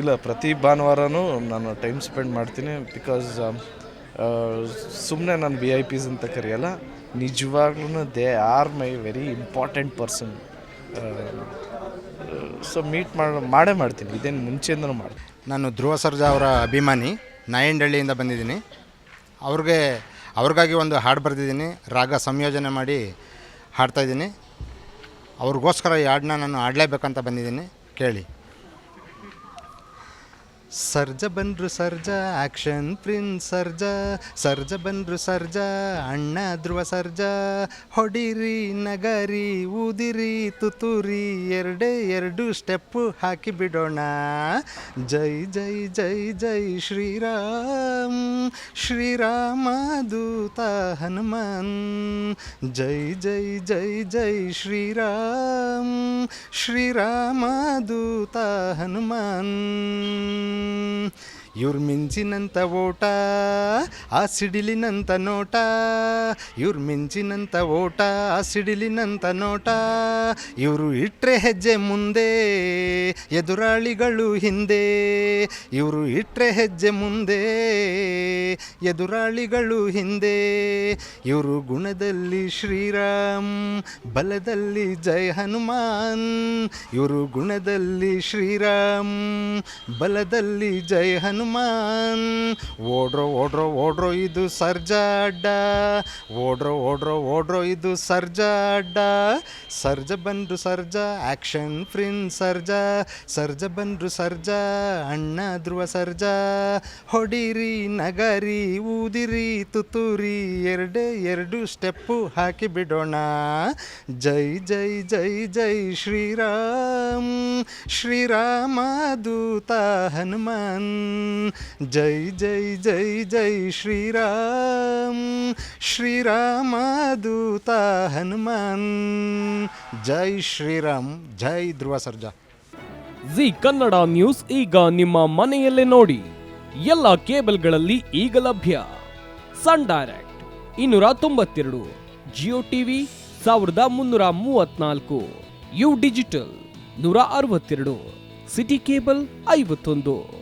ಇಲ್ಲ, ಪ್ರತಿ ಭಾನುವಾರನೂ ನಾನು ಟೈಮ್ ಸ್ಪೆಂಡ್ ಮಾಡ್ತೀನಿ ಬಿಕಾಸ್ ಸುಮ್ಮನೆ ನಾನು ವಿ ಐ ಪಿಸ್ ಅಂತ ಕರೆಯಲ್ಲ ನಿಜವಾಗ್ಲೂ they are my very important person so meet ಮಾಡಿ, ಮಾಡೇ ಮಾಡ್ತೀನಿ, ಇದೇನು ಮುಂಚೆಯಿಂದನೂ ಮಾಡಿ. ನಾನು ಧ್ರುವ ಸರ್ಜಾ ಅವರ ಅಭಿಮಾನಿ, ನಾಯಂಡಹಳ್ಳಿಯಿಂದ ಬಂದಿದ್ದೀನಿ. ಅವ್ರಿಗೆ, ಅವ್ರಿಗಾಗಿ ಒಂದು ಹಾಡು ಬರೆದಿದ್ದೀನಿ, ರಾಗ ಸಂಯೋಜನೆ ಮಾಡಿ ಹಾಡ್ತಾಯಿದ್ದೀನಿ ಅವ್ರಿಗೋಸ್ಕರ ಈ ಹಾಡನ್ನ ನಾನು ಹಾಡಲೇಬೇಕಂತ ಬಂದಿದ್ದೀನಿ, ಕೇಳಿ. ಸರ್ಜ ಬಂದ್ರು ಸರ್ಜಾ, ಆಕ್ಷನ್ ಪ್ರಿನ್ಸ್ ಸರ್ಜಾ, ಸರ್ಜ ಬಂದ್ರು ಸರ್ಜ, ಅಣ್ಣ ಧ್ರುವ ಸರ್ಜ. ಹೊಡಿರಿ, ನಗರಿ, ಊದಿರಿ ತುತುರಿ ಎರಡೇ ಎರಡು ಸ್ಟೆಪ್ಪು ಹಾಕಿ ಬಿಡೋಣ. ಜೈ ಜೈ ಜೈ ಜೈ ಶ್ರೀರಾಮ್, ಶ್ರೀರಾಮ ದೂತ ಹನುಮಾನ್. ಜೈ ಜೈ ಜೈ ಜೈ ಶ್ರೀರಾಮ್, ಶ್ರೀರಾಮ ದೂತ ಹನುಮಾನ್. ಇವ್ರ ಮಿಂಚಿನಂತ ಓಟ, ಆ ಸಿಡಿಲಿನಂತ ನೋಟ. ಇವ್ರ ಮಿಂಚಿನಂತ ಓಟ, ಆ ಸಿಡಿಲಿನಂತ ನೋಟ. ಇವರು ಇಟ್ರೆ ಹೆಜ್ಜೆ ಮುಂದೆ, ಎದುರಾಳಿಗಳು ಹಿಂದೆ. ಇವರು ಇಟ್ರೆ ಹೆಜ್ಜೆ ಮುಂದೆ, ಎದುರಾಳಿಗಳು ಹಿಂದೆ. ಇವರು ಗುಣದಲ್ಲಿ ಶ್ರೀರಾಮ್, ಬಲದಲ್ಲಿ ಜೈ ಹನುಮಾನ್. ಇವರು ಗುಣದಲ್ಲಿ ಶ್ರೀರಾಮ್, ಬಲದಲ್ಲಿ ಜೈ ಹನುಮಾನ್ ಓಡ್ರೋ ಓಡ್ರೋ ಓಡ್ರೋ, ಇದು ಸರ್ಜಾ ಅಡ್ಡ ಓಡ್ರೋ ಓಡ್ರೋ ಓಡ್ರೋ, ಇದು ಸರ್ಜಾ ಅಡ್ಡ ಸರ್ಜ ಬಂದ್ರು ಸರ್ಜಾ, ಆಕ್ಷನ್ ಫ್ರಿನ್ ಸರ್ಜಾ. ಸರ್ಜ ಬಂದ್ರು ಸರ್ಜಾ, ಅಣ್ಣ ಧ್ರುವ ಸರ್ಜಾ. ಹೊಡಿರಿ, ನಗರಿ, ಊದಿರಿ ತುತೂರಿ ಎರಡೇ ಎರಡು ಸ್ಟೆಪ್ಪು ಹಾಕಿ ಬಿಡೋಣ. ಜೈ ಜೈ ಜೈ ಜೈ, ಶ್ರೀರಾಮ್. ಶ್ರೀರಾಮ ದೂತ ಹನುಮಾನ್. ಜೈ ಜೈ ಜೈ ಜೈ ಶ್ರೀರಾಮ್. ಶ್ರೀರಾಮ ದೂತ ಹನುಮಾನ್. ಜೈ ಶ್ರೀರಾಮ್, ಜೈ ಧ್ರುವ ಸರ್ಜಾ ಜಿ ಕನ್ನಡ ನ್ಯೂಸ್ ಈಗ ನಿಮ್ಮ ಮನೆಯಲ್ಲೇ ನೋಡಿ. ಎಲ್ಲ ಕೇಬಲ್ಗಳಲ್ಲಿ ಈಗ ಲಭ್ಯ. ಸನ್ ಡೈರೆಕ್ಟ್ ಇನ್ನೂರ ತೊಂಬತ್ತೆರಡು, ಜಿಯೋ ಟಿವಿ ಸಾವಿರದ ಮುನ್ನೂರ ಮೂವತ್ನಾಲ್ಕು, ಯು ಡಿಜಿಟಲ್ ನೂರ ಅರವತ್ತೆರಡು, ಸಿಟಿ ಕೇಬಲ್ ಐವತ್ತೊಂದು.